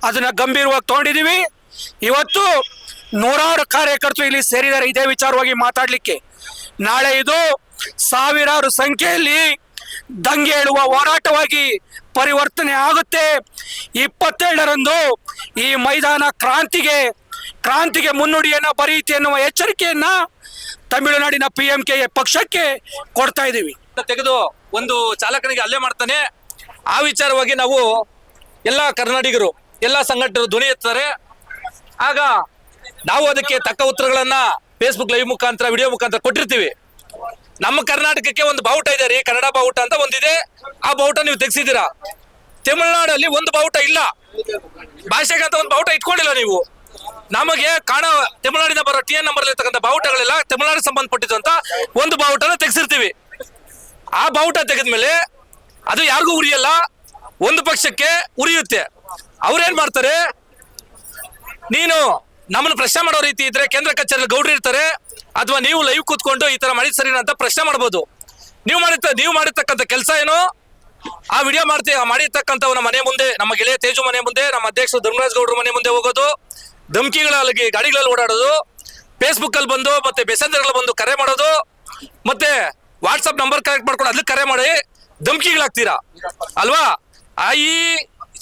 ಅದನ್ನ ಗಂಭೀರವಾಗಿ ತಗೊಂಡಿದ್ದೀವಿ ಇವತ್ತು ನೂರಾರು ಕಾರ್ಯಕರ್ತರು ಇಲ್ಲಿ ಸೇರಿದ್ದಾರೆ. ಇದೇ ವಿಚಾರವಾಗಿ ಮಾತಾಡಲಿಕ್ಕೆ. ನಾಳೆ ಇದು ಸಾವಿರಾರು ಸಂಖ್ಯೆಯಲ್ಲಿ ದಂಗೆ ಹೇಳುವ ಹೋರಾಟವಾಗಿ ಪರಿವರ್ತನೆ ಆಗುತ್ತೆ. ಇಪ್ಪತ್ತೇಳರಂದು ಈ ಮೈದಾನ ಕ್ರಾಂತಿಗೆ ಕ್ರಾಂತಿಗೆ ಮುನ್ನುಡಿಯನ್ನು ಬರೆಯುತ್ತೆ ಎನ್ನುವ ಎಚ್ಚರಿಕೆಯನ್ನ ತಮಿಳುನಾಡಿನ ಪಿ ಎಂ ಕೆ ಪಕ್ಷಕ್ಕೆ ಕೊಡ್ತಾ ಇದ್ದೀವಿ. ತೆಗೆದು ಒಂದು ಚಾಲಕನಿಗೆ ಹಲ್ಲೆ ಮಾಡ್ತಾನೆ. ಆ ವಿಚಾರವಾಗಿ ನಾವು ಎಲ್ಲ ಕರ್ನಾಟಕರು, ಎಲ್ಲ ಸಂಘಟನೆ ಧ್ವನಿ ಎತ್ತಾರೆ ಆಗ ನಾವು ಅದಕ್ಕೆ ತಕ್ಕ ಉತ್ತರಗಳನ್ನ ಫೇಸ್ಬುಕ್ ಲೈವ್ ಮುಖಾಂತರ ವಿಡಿಯೋ ಮುಖಾಂತರ ಕೊಟ್ಟಿರ್ತೀವಿ. ನಮ್ಮ ಕರ್ನಾಟಕಕ್ಕೆ ಒಂದು ಬಾವುಟ ಇದೆ ರೀ, ಕನ್ನಡ ಬಾವುಟ ಅಂತ ಒಂದಿದೆ. ಆ ಬಾವುಟ ನೀವು ತೆಗೆಸಿದ್ದೀರಾ? ತಮಿಳುನಾಡಲ್ಲಿ ಒಂದು ಬಾವುಟ ಇಲ್ಲ. ಭಾಷೆಗೆ ಅಂತ ಒಂದು ಬಾವುಟ ಇಟ್ಕೊಂಡಿಲ್ಲ ನೀವು. ನಮಗೆ ಕಾಣ, ತಮಿಳುನಾಡಿನ ಬರೋ ಟಿ ಎನ್ ನಂಬರ್ ಇರ್ತಕ್ಕಂಥ ಬಾವುಟಗಳೆಲ್ಲ ತಮಿಳುನಾಡಿಗೆ ಸಂಬಂಧಪಟ್ಟಿದ್ದು ಒಂದು ಬಾವುಟನ ತೆಗೆಸಿರ್ತೀವಿ. ಆ ಬಾವುಟ ತೆಗೆದ್ಮೇಲೆ ಅದು ಯಾರಿಗೂ ಉರಿಯಲ್ಲ, ಒಂದು ಪಕ್ಷಕ್ಕೆ ಉರಿಯುತ್ತೆ. ಅವ್ರೇನ್ ಮಾಡ್ತಾರೆ? ನೀನು ನಮ್ಮನ್ನು ಪ್ರಶ್ನೆ ಮಾಡೋ ರೀತಿ ಇದ್ರೆ ಕೇಂದ್ರ ಕಚೇರಿಯಲ್ಲಿ ಗೌಡ್ರು ಇರ್ತಾರೆ, ಅಥವಾ ನೀವು ಲೈವ್ ಕೂತ್ಕೊಂಡು ಈ ತರ ಮಾಡಿದ ಸರಿನಾ ಅಂತ ಪ್ರಶ್ನೆ ಮಾಡ್ಬೋದು. ನೀವು ಮಾಡಿರ್ತ ನೀವು ಮಾಡಿರ್ತಕ್ಕಂಥ ಕೆಲಸ ಏನು? ಆ ವಿಡಿಯೋ ಮಾಡ್ತೀವಿ ಮಾಡಿರ್ತಕ್ಕಂಥವನ ಮನೆ ಮುಂದೆ, ನಮ್ಮ ಗೆಳೆಯ ತೇಜು ಮನೆ ಮುಂದೆ, ನಮ್ಮ ಅಧ್ಯಕ್ಷರು ಧರ್ಮರಾಜ್ ಗೌಡ್ರ ಮನೆ ಮುಂದೆ ಹೋಗೋದು ಧಮಕಿಗಳಲ್ಲಿ ಗಾಡಿಗಳಲ್ಲಿ ಓಡಾಡೋದು ಫೇಸ್ಬುಕ್ ಅಲ್ಲಿ ಬಂದು, ಮತ್ತೆ ಮೆಸೆಂಜರ್ ಬಂದು ಕರೆ ಮಾಡೋದು, ಮತ್ತೆ ವಾಟ್ಸಪ್ ನಂಬರ್ ಕರೆಕ್ಟ್ ಮಾಡ್ಕೊಂಡು ಅದಕ್ಕೆ ಕರೆ ಮಾಡಿ ಧಮಕಿಗಳಾಗ್ತೀರಾ? ಅಲ್ವಾ? ಆ ಈ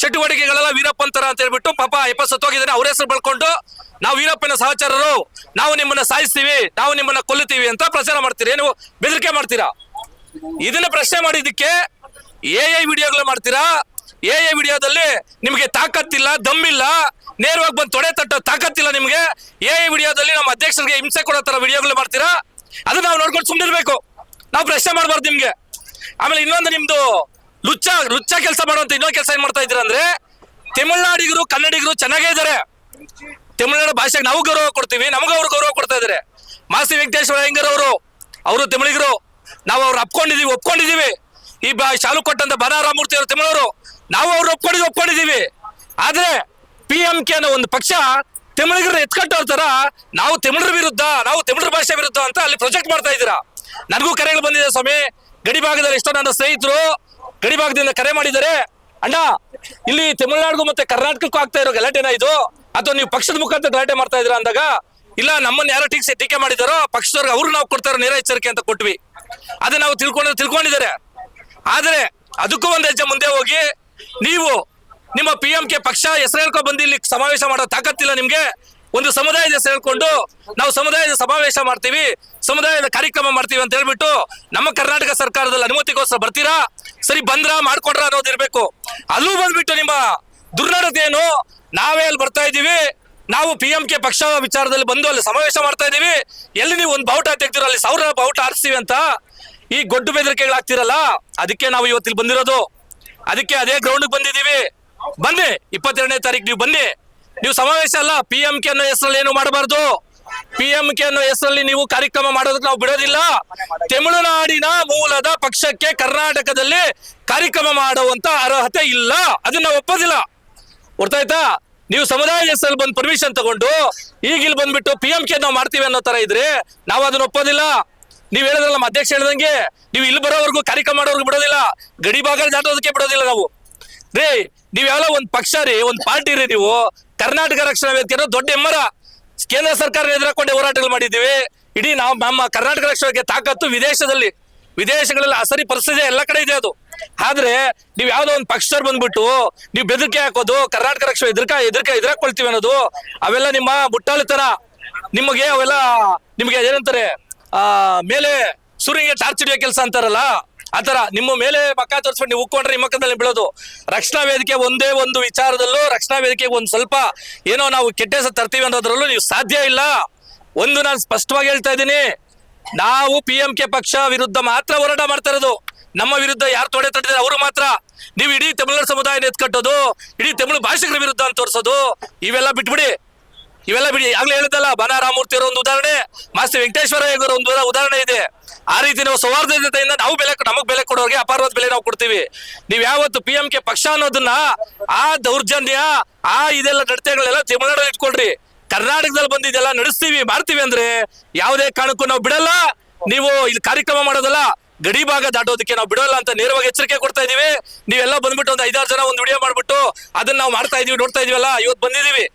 ಚಟುವಟಿಕೆಗಳೆಲ್ಲ ವೀರಪ್ಪಂತರ ಅಂತ ಹೇಳ್ಬಿಟ್ಟು ಪಾಪ ಎಪ್ಪ ಸತ್ತೋಗಿದ್ದಾನೆ. ಅವ್ರ ಹೆಸರು ಬಳ್ಕೊಂಡು ನಾವು ವೀರಪ್ಪನ ಸಹಚರರು, ನಾವು ನಿಮ್ಮನ್ನ ಸಾಯಿಸ್ತೀವಿ, ನಾವು ನಿಮ್ಮನ್ನ ಕೊಲ್ಲುತ್ತೀವಿ ಅಂತ ಪ್ರಚಾರ ಮಾಡ್ತೀರಿ? ನೀವು ಬೆದರಿಕೆ ಮಾಡ್ತೀರಾ? ಇದನ್ನ ಪ್ರಶ್ನೆ ಮಾಡಿದ್ದಕ್ಕೆ ಎ ಐ ವಿಡಿಯೋಗಳು ಮಾಡ್ತೀರಾ? ಎ ಐ ವಿಡಿಯೋದಲ್ಲಿ ನಿಮಗೆ ತಾಕತ್ತಿಲ್ಲ, ದಮ್ಮಿಲ್ಲ, ನೇರವಾಗಿ ಬಂದು ತೊಡೆ ತಟ್ಟೋ ತಾಕತ್ತಿಲ್ಲ ನಿಮಗೆ. ಎ ಐ ವಿಡಿಯೋದಲ್ಲಿ ನಮ್ಮ ಅಧ್ಯಕ್ಷರಿಗೆ ಹಿಂಸೆ ಕೊಡೋ ತರ ವಿಡಿಯೋಗಳು ಮಾಡ್ತೀರಾ? ಅದನ್ನ ನಾವು ನೋಡ್ಕೊಂಡು ಸುಮ್ಮನಿರ್ಬೇಕು ನಾವು ಪ್ರಶ್ನೆ ಮಾಡಬಾರ್ದು ನಿಮ್ಗೆ. ಆಮೇಲೆ ಇನ್ನೊಂದು ನಿಮ್ದು ಲುಚ್ಚ ಲುಚ್ಚ ಕೆಲಸ ಮಾಡುವಂತ ಇನ್ನೊಂದು ಕೆಲಸ ಏನ್ ಮಾಡ್ತಾ ಇದ್ರ ಅಂದ್ರೆ, ತಮಿಳ್ನಾಡಿಗರು, ಕನ್ನಡಿಗರು ಚೆನ್ನಾಗೇ ಇದ್ದಾರೆ ತಮಿಳ್ನಾಡು ಭಾಷೆಗೆ ನಾವು ಗೌರವ ಕೊಡ್ತೀವಿ, ನಮಗೂ ಅವ್ರು ಗೌರವ ಕೊಡ್ತಾ ಇದ್ದಾರೆ ಮಾಸಿ ವೆಂಕಟೇಶ್ವರ ಅಯ್ಯಂಗರ್ ಅವರು ಅವರು ತಮಿಳಿಗರು, ನಾವು ಅವ್ರು ಅಪ್ಕೊಂಡಿದೀವಿ, ಒಪ್ಕೊಂಡಿದೀವಿ. ಈ ಬಾ, ಶಾಲು ಕೊಟ್ಟಂತ ಬನಾರಾಮೂರ್ತಿ ಅವರು ತಮಿಳವರು, ನಾವು ಅವ್ರು ಒಪ್ಕೊಂಡಿದ್ವಿ ಒಪ್ಕೊಂಡಿದೀವಿ. ಆದ್ರೆ ಪಿ ಎಂ ಕೆ ಅನ್ನೋ ಒಂದು ಪಕ್ಷ ತಮಿಳಿಗರ ಎತ್ಕಟ್ಟೋ ನಾವು ತಮಿಳರ ವಿರುದ್ಧ, ನಾವು ತಮಿಳರ ಭಾಷೆ ವಿರುದ್ಧ ಅಂತ ಅಲ್ಲಿ ಪ್ರೊಜೆಕ್ಟ್ ಮಾಡ್ತಾ ಇದ್ದೀರಾ. ನನಗೂ ಕರೆಗಳು ಬಂದಿದೆ ಸ್ವಾಮಿ. ಗಡಿ ಭಾಗದಲ್ಲಿ ಎಷ್ಟೋ ನನ್ನ ಸ್ನೇಹಿತರು ಗಡಿ ಭಾಗದಿಂದ ಕರೆ ಮಾಡಿದರೆ, ಅಣ್ಣ, ಇಲ್ಲಿ ತಮಿಳುನಾಡಿಗೂ ಮತ್ತೆ ಕರ್ನಾಟಕಕ್ಕೂ ಆಗ್ತಾ ಇರೋ ಗಲಾಟೆನ ಇದು? ಅಥವಾ ನೀವು ಪಕ್ಷದ ಮುಖಾಂತರ ಗಲಾಟೆ ಮಾಡ್ತಾ ಇದ್ದೀರಾ ಅಂದಾಗ, ಇಲ್ಲ, ನಮ್ಮನ್ನ ಯಾರೋ ಟೀಕೆ ಟೀಕೆ ಮಾಡಿದಾರೋ, ಪಕ್ಷದವ್ರಿಗೆ ಅವ್ರು ನಾವು ಕೊಡ್ತಾರೋ ನೇರ ಎಚ್ಚರಿಕೆ ಅಂತ ಕೊಟ್ವಿ. ಅದನ್ನ ನಾವು ತಿಳ್ಕೊಂಡು, ತಿಳ್ಕೊಂಡಿದ್ದಾರೆ. ಆದ್ರೆ, ಅದಕ್ಕೂ ಒಂದು ಹೆಜ್ಜೆ ಮುಂದೆ ಹೋಗಿ, ನೀವು ನಿಮ್ಮ ಪಿ ಎಂ ಕೆ ಪಕ್ಷ ಹೆಸರು ಹೇಳ್ಕೊಂಡು ಬಂದು ಇಲ್ಲಿ ಸಮಾವೇಶ ಮಾಡೋ ತಾಕತ್ತಿಲ್ಲ ನಿಮ್ಗೆ. ಒಂದು ಸಮುದಾಯದ ಸೇರ್ಕೊಂಡು ನಾವು ಸಮುದಾಯದ ಸಮಾವೇಶ ಮಾಡ್ತೀವಿ, ಸಮುದಾಯದ ಕಾರ್ಯಕ್ರಮ ಮಾಡ್ತೀವಿ ಅಂತ ಹೇಳ್ಬಿಟ್ಟು ನಮ್ಮ ಕರ್ನಾಟಕ ಸರ್ಕಾರದಲ್ಲಿ ಅನುಮತಿಗೋಸ್ಕರ ಬರ್ತೀರಾ? ಸರಿ, ಬಂದ್ರ, ಮಾಡ್ಕೊಡ್ರ ಅನ್ನೋದು ಇರ್ಬೇಕು. ಅಲ್ಲೂ ಬಂದ್ಬಿಟ್ಟು ನಿಮ್ಮ ದುರ್ನಡತೆ ಏನು ನಾವೇ ಅಲ್ಲಿ ಬರ್ತಾ ಇದ್ದೀವಿ. ನಾವು ಪಿ ಎಂ ಕೆ ಪಕ್ಷ ವಿಚಾರದಲ್ಲಿ ಬಂದು ಅಲ್ಲಿ ಸಮಾವೇಶ ಮಾಡ್ತಾ ಇದ್ದೀವಿ. ಎಲ್ಲಿ ನೀವು ಒಂದು ಬಾವುಟ ತೆಗ್ದಿರೋ ಅಲ್ಲಿ ಸಾವಿರ ಬಾವುಟ ಆರಿಸ್ತೀವಿ ಅಂತ ಈ ಗೊಡ್ಡು ಬೆದರಿಕೆಗಳಾಗ್ತಿರಲ್ಲ ಅದಕ್ಕೆ ನಾವು ಇವತ್ತಿಲ್ಲಿ ಬಂದಿರೋದು. ಅದಕ್ಕೆ ಅದೇ ಗ್ರೌಂಡ್ ಬಂದಿದ್ದೀವಿ. ಬನ್ನಿ, ಇಪ್ಪತ್ತೆರಡನೇ ತಾರೀಕು ನೀವು ಬನ್ನಿ. ನೀವು ಸಮಾವೇಶ ಅಲ್ಲ ಪಿ ಎಂ ಕೆ ಅನ್ನೋ ಹೆಸರಲ್ಲಿ ಏನು ಮಾಡಬಾರ್ದು? ಪಿ ಎಂ ಕೆ ಅನ್ನೋ ಹೆಸರಲ್ಲಿ ನೀವು ಕಾರ್ಯಕ್ರಮ ಮಾಡೋದಕ್ಕೆ ನಾವು ಬಿಡೋದಿಲ್ಲ. ತಮಿಳುನಾಡಿನ ಮೂಲದ ಪಕ್ಷಕ್ಕೆ ಕರ್ನಾಟಕದಲ್ಲಿ ಕಾರ್ಯಕ್ರಮ ಮಾಡುವಂತ ಅರ್ಹತೆ ಇಲ್ಲ. ಅದನ್ನ ಒಪ್ಪೋದಿಲ್ಲ. ಗೊತ್ತಾಯ್ತಾ? ನೀವು ಸಮುದಾಯ ಹೆಸರಲ್ಲಿ ಬಂದು ಪರ್ಮಿಷನ್ ತಗೊಂಡು ಈಗ ಇಲ್ಲಿ ಬಂದ್ಬಿಟ್ಟು ಪಿ ಎಂ ಕೆ ನಾವು ಮಾಡ್ತೀವಿ ಅನ್ನೋ ತರ ಇದ್ರೆ ನಾವು ಅದನ್ನ ಒಪ್ಪೋದಿಲ್ಲ. ನೀವ್ ಹೇಳಿದ್ರಲ್ಲ, ನಮ್ಮ ಅಧ್ಯಕ್ಷ ಹೇಳ್ದಂಗೆ, ನೀವು ಇಲ್ಲಿ ಬರೋವರೆಗೂ ಕಾರ್ಯಕ್ರಮ ಮಾಡೋರ್ಗು ಬಿಡೋದಿಲ್ಲ. ಗಡಿ ಭಾಗ ದಾಟೋದಕ್ಕೆ ಬಿಡೋದಿಲ್ಲ ನಾವು. ರೀ, ನೀವ್ ಯಾವ ಒಂದ್ ಪಕ್ಷ ರೀ, ಒಂದ್ ಪಾರ್ಟಿ ರೀ ನೀವು. ಕರ್ನಾಟಕ ರಕ್ಷಣಾ ವೇದಿಕೆ ದೊಡ್ಡ ಎಮ್ಮರ ಕೇಂದ್ರ ಸರ್ಕಾರ ಎದುರಾಕೊಂಡೆ ಹೋರಾಟಗಳು ಮಾಡಿದ್ದೀವಿ. ಇಡೀ ನಾವು ನಮ್ಮ ಕರ್ನಾಟಕ ರಕ್ಷಣೆಗೆ ತಾಕತ್ತು ವಿದೇಶದಲ್ಲಿ, ವಿದೇಶಗಳಲ್ಲಿ ಅಸರಿ ಪರಿಸ್ಥಿತಿ ಎಲ್ಲ ಕಡೆ ಇದೆ ಅದು. ಆದ್ರೆ ನೀವು ಯಾವ್ದೋ ಒಂದು ಪಕ್ಷದವ್ರು ಬಂದ್ಬಿಟ್ಟು ನೀವು ಬೆದರಿಕೆ ಹಾಕೋದು, ಕರ್ನಾಟಕ ರಕ್ಷಣೆ ಎದುರ್ಕ ಎದುರ್ಕ ಎದುರಾಕೊಳ್ತೀವಿ ಅನ್ನೋದು, ಅವೆಲ್ಲ ನಿಮ್ಮ ಮುಟ್ಟಾಳಿತನ ನಿಮಗೆ ಅವೆಲ್ಲ ನಿಮಗೆ ಏನಂತಾರೆ, ಆ, ಮೇಲೆ ಸೂರ್ಯಗೆ ಟಾರ್ಚ್ ಹಿಡಿಯೋ ಕೆಲಸ ಅಂತಾರಲ್ಲ ಆತರ ನಿಮ್ಮ ಮೇಲೆ ಪಕ್ಕ ತೋರಿಸ್ಕೊಂಡು ನೀವು ಉಕ್ಕೊಂಡ್ರೆ ನಿಮ್ಮ ಮಕ್ಕದಲ್ಲಿ ಬೀಳೋದು. ರಕ್ಷಣಾ ವೇದಿಕೆ ಒಂದೇ ಒಂದು ವಿಚಾರದಲ್ಲೂ ರಕ್ಷಣಾ ವೇದಿಕೆಗೆ ಒಂದು ಸ್ವಲ್ಪ ಏನೋ ನಾವು ಕೆಟ್ಟ ತರ್ತೀವಿ ಅನ್ನೋದ್ರಲ್ಲೂ ನೀವು ಸಾಧ್ಯ ಇಲ್ಲ. ಒಂದು ನಾನು ಸ್ಪಷ್ಟವಾಗಿ ಹೇಳ್ತಾ ಇದ್ದೀನಿ. ನಾವು ಪಿ ಎಂ ಕೆ ಪಕ್ಷ ವಿರುದ್ಧ ಮಾತ್ರ ಹೋರಾಟ ಮಾಡ್ತಾ ಇರೋದು. ನಮ್ಮ ವಿರುದ್ಧ ಯಾರು ತೊಡೆ ತಟ್ಟಿದ್ರೆ ಅವರು ಮಾತ್ರ. ನೀವು ಇಡೀ ತಮಿಳು ಸಮುದಾಯ ಎತ್ಕಟ್ಟೋದು ಇಡೀ ತಮಿಳು ಭಾಷಿಕರ ವಿರುದ್ಧ ಅಂತ ತೋರಿಸೋದು. ಇವೆಲ್ಲ ಬಿಟ್ಬಿಡಿ. ಇವೆಲ್ಲ ಬಿಡಿ. ಆಗ್ಲೇ ಹೇಳಿದಲ್ಲ ಬನ ರಾಮಮೂರ್ತಿ ಅವರ ಒಂದು ಉದಾಹರಣೆ ಮಾಸ್ತಿ ವೆಂಕಟೇಶ್ವರ ಒಂದು ಉದಾಹರಣೆ ಇದೆ. ಆ ರೀತಿ ನಾವು ಸೌಹಾರ್ದತೆಯಿಂದ ನಾವು ಬೆಲೆ ನಮಗ್ ಬೆಲೆ ಕೊಡೋರಿಗೆ ಅಪಾರವಾದ ಬೆಲೆ ನಾವು ಕೊಡ್ತೀವಿ. ನೀವ್ ಯಾವತ್ತು ಪಿ ಪಕ್ಷ ಅನ್ನೋದನ್ನ ಆ ದೌರ್ಜನ್ಯ, ಆ ಇದೆಲ್ಲ ನಡತೆಗಳೆಲ್ಲ ತಮಿಳ್ನಾಡಲ್ಲಿ ಇಟ್ಕೊಳ್ರಿ. ಕರ್ನಾಟಕದಲ್ಲಿ ಬಂದಿದೆಲ್ಲ ನಡೆಸ್ತೀವಿ, ಮಾಡ್ತೀವಿ ಅಂದ್ರೆ ಯಾವುದೇ ಕಾರಣಕ್ಕೂ ನಾವು ಬಿಡಲ್ಲ. ನೀವು ಇಲ್ಲಿ ಕಾರ್ಯಕ್ರಮ ಮಾಡೋದಲ್ಲ, ಗಡಿ ಭಾಗ ದಾಟೋದಕ್ಕೆ ನಾವು ಬಿಡೋಲ್ಲ ಅಂತ ನೇರವಾಗಿ ಎಚ್ಚರಿಕೆ ಕೊಡ್ತಾ ಇದೀವಿ. ನೀವೆಲ್ಲ ಬಂದ್ಬಿಟ್ಟು ಒಂದು ಐದಾರು ಜನ ಒಂದು ವಿಡಿಯೋ ಮಾಡ್ಬಿಟ್ಟು ಅದನ್ನ ನಾವು ಮಾಡ್ತಾ ಇದೀವಿ, ನೋಡ್ತಾ ಇದೀವಲ್ಲ, ಇವತ್ತು ಬಂದಿದೀವಿ.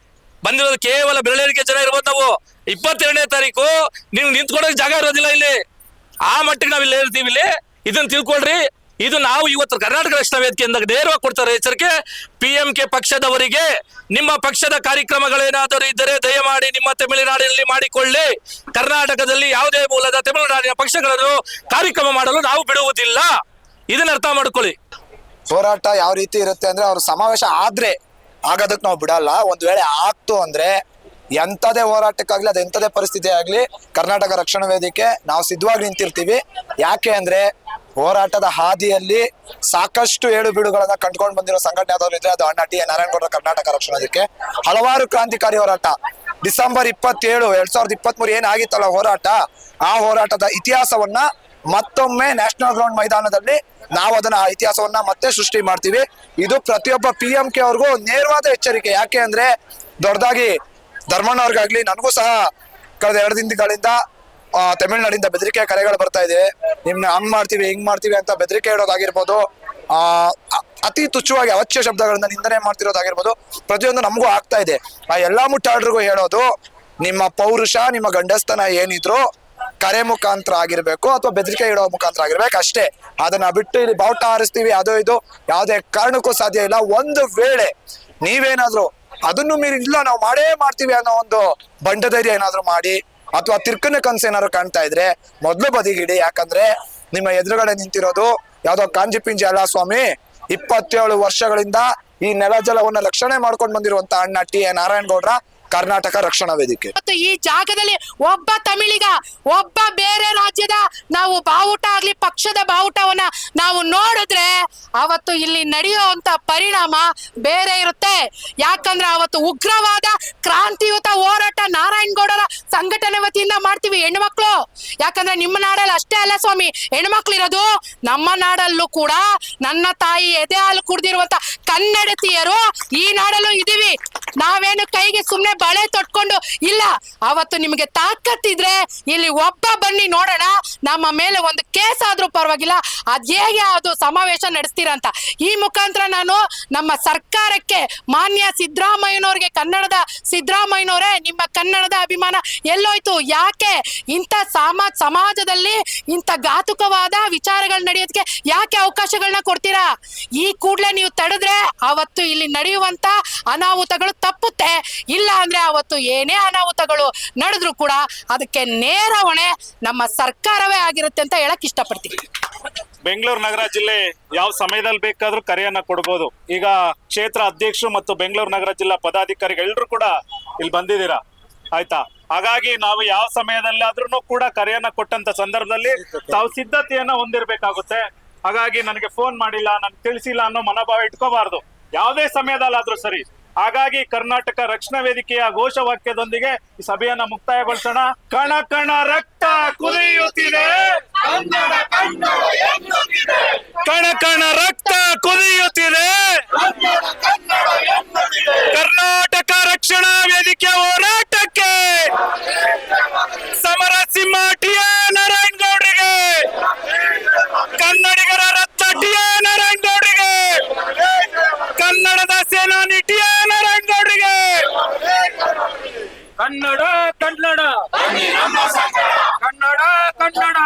ಬಂದಿರೋದು ಕೇವಲ ಬೆರಳಿಕೆ ಜನ ಇರ್ಬೋದು ನಾವು. ಇಪ್ಪತ್ತೆರಡನೇ ತಾರೀಕು, ನೀವು ನಿಂತ್ಕೊಳಕ್ ಜಾಗ ಇರೋದಿಲ್ಲ ಇಲ್ಲಿ. ಆ ಮಟ್ಟಿಗೆ ನಾವು ಇಲ್ಲಿ ಇರ್ತೀವಿ ಇಲ್ಲಿ. ಇದನ್ನ ತಿಳ್ಕೊಳ್ರಿ. ಇದು ನಾವು ಇವತ್ತು ಕರ್ನಾಟಕ ರಕ್ಷಣಾ ವೇದಿಕೆಯಿಂದ ನೇರವಾಗಿ ಕೊಡ್ತಾರೆ ಎಚ್ಚರಿಕೆ. ಪಿ ಎಂ ಕೆ ಪಕ್ಷದವರಿಗೆ ನಿಮ್ಮ ಪಕ್ಷದ ಕಾರ್ಯಕ್ರಮಗಳೇನಾದರೂ ಇದ್ದರೆ ದಯಮಾಡಿ ನಿಮ್ಮ ತಮಿಳುನಾಡಿನಲ್ಲಿ ಮಾಡಿಕೊಳ್ಳಿ. ಕರ್ನಾಟಕದಲ್ಲಿ ಯಾವುದೇ ಮೂಲದ ತಮಿಳುನಾಡಿನ ಪಕ್ಷಗಳನ್ನು ಕಾರ್ಯಕ್ರಮ ಮಾಡಲು ನಾವು ಬಿಡುವುದಿಲ್ಲ. ಇದನ್ನ ಅರ್ಥ ಮಾಡ್ಕೊಳ್ಳಿ. ಹೋರಾಟ ಯಾವ ರೀತಿ ಇರುತ್ತೆ ಅಂದ್ರೆ ಅವ್ರ ಸಮಾವೇಶ ಆದ್ರೆ ಆಗೋದಕ್ಕೆ ನಾವು ಬಿಡಲ್ಲ. ಒಂದ್ ವೇಳೆ ಆಗ್ತು ಅಂದ್ರೆ ಎಂಥದೇ ಹೋರಾಟಕ್ಕಾಗ್ಲಿ, ಅದು ಎಂಥದೇ ಪರಿಸ್ಥಿತಿ ಆಗ್ಲಿ, ಕರ್ನಾಟಕ ರಕ್ಷಣಾ ವೇದಿಕೆ, ನಾವು ಸಿದ್ಧವಾಗಿ ನಿಂತಿರ್ತೀವಿ. ಯಾಕೆ ಅಂದರೆ, ಹೋರಾಟದ ಹಾದಿಯಲ್ಲಿ ಸಾಕಷ್ಟು ಏಳು ಬೀಡುಗಳನ್ನ ಕಂಡ್ಕೊಂಡು ಬಂದಿರೋ ಸಂಘಟನೆ ಯಾವ್ದಾದ್ರು ಇದ್ರೆ ಅದು ಅಣ್ಣ ಟಿ ಎ ನಾರಾಯಣಗೌಡರ ಕರ್ನಾಟಕ ರಕ್ಷಣಾ ವೇದಿಕೆ. ಹಲವಾರು ಕ್ರಾಂತಿಕಾರಿ ಹೋರಾಟ. ಡಿಸೆಂಬರ್ ಇಪ್ಪತ್ತೇಳು, ಎರಡ್ ಸಾವಿರದ ಇಪ್ಪತ್ತ್ ಮೂರು ಏನಾಗಿತ್ತಲ್ಲ ಹೋರಾಟ? ಆ ಹೋರಾಟದ ಇತಿಹಾಸವನ್ನ ಮತ್ತೊಮ್ಮೆ ನ್ಯಾಷನಲ್ ಗ್ರೌಂಡ್ ಮೈದಾನದಲ್ಲಿ ನಾವು ಅದನ್ನ ಆ ಇತಿಹಾಸವನ್ನ ಮತ್ತೆ ಸೃಷ್ಟಿ ಮಾಡ್ತೀವಿ. ಇದು ಪ್ರತಿಯೊಬ್ಬ ಪಿ ಎಂ ಕೆ ಅವ್ರಿಗೂ ನೇರವಾದ ಎಚ್ಚರಿಕೆ. ಯಾಕೆ ಅಂದ್ರೆ, ದೊಡ್ಡದಾಗಿ ಧರ್ಮಣ್ಣವ್ರಿಗಾಗ್ಲಿ ನನಗೂ ಸಹ ಕಳೆದ ಎರಡು ದಿನಗಳಿಂದ ತಮಿಳುನಾಡಿಂದ ಬೆದರಿಕೆ ಕರೆಗಳು ಬರ್ತಾ ಇದೆ. ನಿಮ್ನ ಹಂಗ್ ಮಾಡ್ತೀವಿ, ಹಿಂಗ್ ಮಾಡ್ತೀವಿ ಅಂತ ಬೆದರಿಕೆ ಇಡೋದಾಗಿರ್ಬೋದು ಆ ಅತಿ ತುಚ್ಛವಾಗಿ ಅವಶ್ಯ ಶಬ್ದಗಳಿಂದ ನಿಂದನೆ ಮಾಡ್ತಿರೋದಾಗಿರ್ಬೋದು, ಪ್ರತಿಯೊಂದು ನಮಗೂ ಆಗ್ತಾ ಇದೆ. ಆ, ಎಲ್ಲಾ ಮುಟ್ಟಾಡ್ರಿಗೂ ಹೇಳೋದು, ನಿಮ್ಮ ಪೌರುಷ, ನಿಮ್ಮ ಗಂಡಸ್ತನ ಏನಿದ್ರು ಕರೆ ಮುಖಾಂತರ ಆಗಿರ್ಬೇಕು ಅಥವಾ ಬೆದರಿಕೆ ಇಡೋ ಮುಖಾಂತರ ಆಗಿರ್ಬೇಕು, ಅಷ್ಟೇ. ಅದನ್ನ ಬಿಟ್ಟು ಇಲ್ಲಿ ಬಾವುಟ ಹಾರಿಸ್ತೀವಿ, ಅದು ಇದು, ಯಾವುದೇ ಕಾರಣಕ್ಕೂ ಸಾಧ್ಯ ಇಲ್ಲ. ಒಂದು ವೇಳೆ ನೀವೇನಾದ್ರೂ ಅದನ್ನು ಮೀರಿ ಇಲ್ಲ, ನಾವು ಮಾಡೇ ಮಾಡ್ತೀವಿ ಅನ್ನೋ ಒಂದು ಬಂಡಧೈರ್ಯ ಏನಾದ್ರು ಮಾಡಿ ಅಥವಾ ತಿರ್ಕನ ಕನಸು ಏನಾದ್ರು ಕಾಣ್ತಾ ಇದ್ರೆ ಮೊದ್ಲು ಬದಿಗಿಡಿ. ಯಾಕಂದ್ರೆ ನಿಮ್ಮ ಎದುರುಗಡೆ ನಿಂತಿರೋದು ಯಾವ್ದೋ ಕಾಂಜಿ ಪಿಂಜಿ ಅಲ್ಲ ಸ್ವಾಮಿ. ಇಪ್ಪತ್ತೇಳು ವರ್ಷಗಳಿಂದ ಈ ನೆಲ ಜಲವನ್ನ ರಕ್ಷಣೆ ಮಾಡ್ಕೊಂಡು ಬಂದಿರುವಂತ ಅಣ್ಣ ಟಿ ಎ ನಾರಾಯಣಗೌಡ್ರ. ಕರ್ನಾಟಕ ರಕ್ಷಣಾ ವೇದಿಕೆ. ಮತ್ತು ಈ ಜಾಗದಲ್ಲಿ ಒಬ್ಬ ತಮಿಳಿಗ, ಒಬ್ಬ ಬೇರೆ ರಾಜ್ಯದ ನಾವು ಬಾವುಟ ಆಗ್ಲಿ, ಪಕ್ಷದ ಬಾವುಟವನ್ನ ನಾವು ನೋಡಿದ್ರೆ ಅವತ್ತು ಇಲ್ಲಿ ನಡೆಯುವಂತ ಪರಿಣಾಮ ಬೇರೆ ಇರುತ್ತೆ. ಯಾಕಂದ್ರೆ ಅವತ್ತು ಉಗ್ರವಾದ, ಕ್ರಾಂತಿಯುತ ಹೋರಾಟ ನಾರಾಯಣಗೌಡರ ಸಂಘಟನೆ ವತಿಯಿಂದ ಮಾಡ್ತೀವಿ ಹೆಣ್ಮಕ್ಳು. ಯಾಕಂದ್ರೆ ನಿಮ್ಮ ನಾಡಲ್ಲಿ ಅಷ್ಟೇ ಅಲ್ಲ ಸ್ವಾಮಿ, ಹೆಣ್ಮಕ್ಳು ಇರೋದು ನಮ್ಮ ನಾಡಲ್ಲೂ ಕೂಡ ನನ್ನ ತಾಯಿ ಎದೆ ಹಾಲು ಕುಡ್ದಿರುವಂತ ಕನ್ನಡತಿಯರು ಈ ನಾಡಲ್ಲೂ ಇದೀವಿ. ನಾವೇನು ಕೈಗೆ ಸುಮ್ನೆ ಬಳೆ ತೊಟ್ಕೊಂಡು, ಇಲ್ಲ, ಅವತ್ತು ನಿಮಗೆ ತಾಕತ್ತಿದ್ರೆ ಇಲ್ಲಿ ಒಬ್ಬ ಬನ್ನಿ ನೋಡೋಣ, ನಮ್ಮ ಮೇಲೆ ಒಂದು ಕೇಸ್ ಆದ್ರೂ ಪರವಾಗಿಲ್ಲ, ಅದ್ ಹೇಗೆ ಅದು ಸಮಾವೇಶ ನಡೆಸ್ತೀರಂತ ಅಂತ. ಈ ಮುಖಾಂತರ ನಾನು ನಮ್ಮ ಸರ್ಕಾರಕ್ಕೆ ಮಾನ್ಯ ಸಿದ್ದರಾಮಯ್ಯನವ್ರಿಗೆ ಕನ್ನಡದ ಸಿದ್ದರಾಮಯ್ಯನವರೇ, ನಿಮ್ಮ ಕನ್ನಡದ ಅಭಿಮಾನ ಎಲ್ಲೋಯ್ತು. ಯಾಕೆ? ಇಂಥ ಸಾಮ, ಸಮಾಜದಲ್ಲಿ ಇಂಥ ಘಾತುಕವಾದ ವಿಚಾರಗಳು ನಡೆಯೋದಕ್ಕೆ ಯಾಕೆ ಅವಕಾಶಗಳನ್ನ ಕೊಡ್ತೀರಾ? ಈ ಕೂಡಲೇ ನೀವು ತಡೆದ್ರೆ ಅವತ್ತು ಇಲ್ಲಿ ನಡೆಯುವಂತ ಅನಾಹುತಗಳು ತಪ್ಪುತ್ತೆ. ಇಲ್ಲ ಅಂದ್ರೆ ಅವತ್ತು ಏನೇ ಅನಾಹುತಗಳು ನಡೆದ್ರು ಕೂಡ ಅದಕ್ಕೆ ನೇರ ಹೊಣೆ ನಮ್ಮ ಸರ್ಕಾರವೇ ಆಗಿರುತ್ತೆ ಅಂತ ಹೇಳಕ್ ಇಷ್ಟಪಡ್ತೀನಿ. ಬೆಂಗಳೂರು ನಗರ ಜಿಲ್ಲೆ ಯಾವ ಸಮಯದಲ್ಲಿ ಬೇಕಾದ್ರೂ ಕರೆಯನ್ನ ಕೊಡ್ಬೋದು. ಈಗ ಕ್ಷೇತ್ರ ಅಧ್ಯಕ್ಷರು ಮತ್ತು ಬೆಂಗಳೂರು ನಗರ ಜಿಲ್ಲಾ ಪದಾಧಿಕಾರಿಗಳು ಎಲ್ಲರೂ ಕೂಡ ಇಲ್ಲಿ ಬಂದಿದ್ದೀರಾ? ಆಯ್ತಾ? ಹಾಗಾಗಿ ನಾವು ಯಾವ ಸಮಯದಲ್ಲಾದ್ರೂ ಕೂಡ ಕರೆಯನ್ನ ಕೊಟ್ಟಂತ ಸಂದರ್ಭದಲ್ಲಿ ತಾವು ಸಿದ್ಧತೆಯನ್ನ ಹೊಂದಿರ್ಬೇಕಾಗುತ್ತೆ. ಹಾಗಾಗಿ ನನಗೆ ಫೋನ್ ಮಾಡಿಲ್ಲ, ನನ್ಗೆ ತಿಳಿಸಿಲ್ಲ ಅನ್ನೋ ಮನೋಭಾವ ಇಟ್ಕೋಬಾರ್ದು. ಯಾವುದೇ ಸಮಯದಲ್ಲಾದ್ರೂ ಸರಿ. ಹಾಗಾಗಿ ಕರ್ನಾಟಕ ರಕ್ಷಣಾ ವೇದಿಕೆಯ ಘೋಷವಾಕ್ಯದೊಂದಿಗೆ ಈ ಸಭೆಯನ್ನ ಮುಕ್ತಾಯಗೊಳಿಸೋಣ. ಕಣ ಕಣ ರಕ್ತ ಕುದಿಯುತ್ತಿದೆ. ಕಣ ಕಣ ರಕ್ತ ಕುದಿಯುತ್ತಿದೆ. ಕರ್ನಾಟಕ ರಕ್ಷಣಾ ವೇದಿಕೆ ಹೋರಾಟಕ್ಕೆ ಸಮರ ಸಿಂಹ ಟಿ ಎ ನಾರಾಯಣಗೌಡರಿಗೆ ಕನ್ನಡಿಗರ ರತ್ನ ಟಿ ಎ ನಾರಾಯಣಗೌಡರಿಗೆ ಕನ್ನಡದ ಸೇನಾನಿ ಟಿ ಎ ನಾರಾಯಣಗೌಡರಿಗೆ ಕನ್ನಡ ಕನ್ನಡ. ಕನ್ನಡ ಕನ್ನಡ.